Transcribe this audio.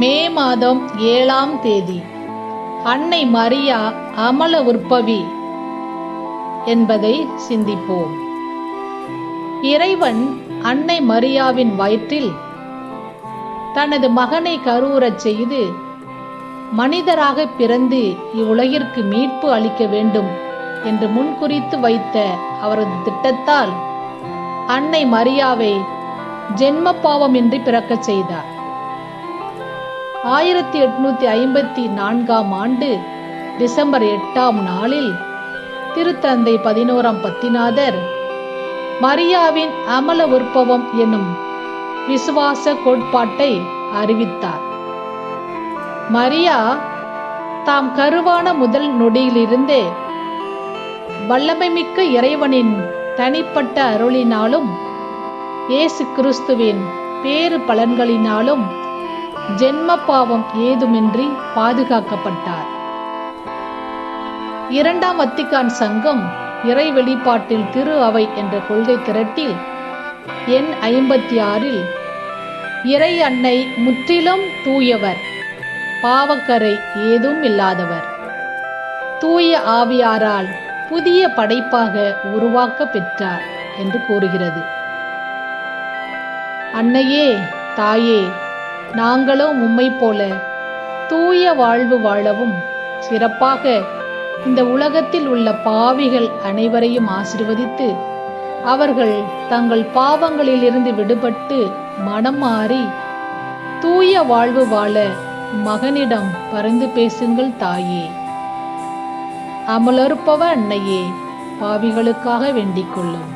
மே மாதம் ஏழாம் தேதி. அன்னை மரியா அமல உற்பவி என்பதை சிந்திப்போம். இறைவன் அன்னை மரியாவின் வயிற்றில் தனது மகனை கருவுறச் செய்து மனிதராக பிறந்து இவ்வுலகிற்கு மீட்பு அளிக்க வேண்டும் என்று முன்குறித்து வைத்த அவரது திட்டத்தால் அன்னை மரியாவை ஜென்ம பாவமின்றி பிறக்கச் செய்தார். ஆயிரத்தி எட்நூத்தி ஐம்பத்தி நான்காம் ஆண்டு டிசம்பர் எட்டாம் நாளில் திருத்தந்தை பதினோராம் பத்திநாதர் மரியாவின் அமல உற்பவம் என்னும் விசுவாச கோட்பாட்டை அறிவித்தார். மரியா தாம் கருவான முதல் நொடியிலிருந்தே வல்லமைமிக்க இறைவனின் தனிப்பட்ட அருளினாலும் இயேசு கிறிஸ்துவின் பேறு பலன்களினாலும் ஜென்ம பாவம் ஏதுமின்றி பாதுகாக்கப்பட்டார். இரண்டாம் வத்திகான் சங்கம் இறை வெளிப்பாட்டில் திரு அவை என்ற கொள்கை திரட்டில் எண் ஐம்பத்தி ஆறில் இறை அன்னை முற்றிலும் தூயவர் பாவக்கரை ஏதும் இல்லாதவர். தூய ஆவியாரால் புதிய படைப்பாக உருவாக்க பெற்றார் என்று கூறுகிறது. அன்னையே தாயே நாங்களும் உம்மை போல தூய வாழ்வு வாழவும் சிறப்பாக இந்த உலகத்தில் உள்ள பாவிகள் அனைவரையும் ஆசிர்வதித்து அவர்கள் தங்கள் பாவங்களிலிருந்து விடுபட்டு மனம் மாறி தூய வாழ்வு வாழ மகனிடம் பரிந்து பேசுங்கள் தாயே. அமலறுப்பவ அன்னையே. பாவிகளுக்காக வேண்டிக் கொள்ளும்.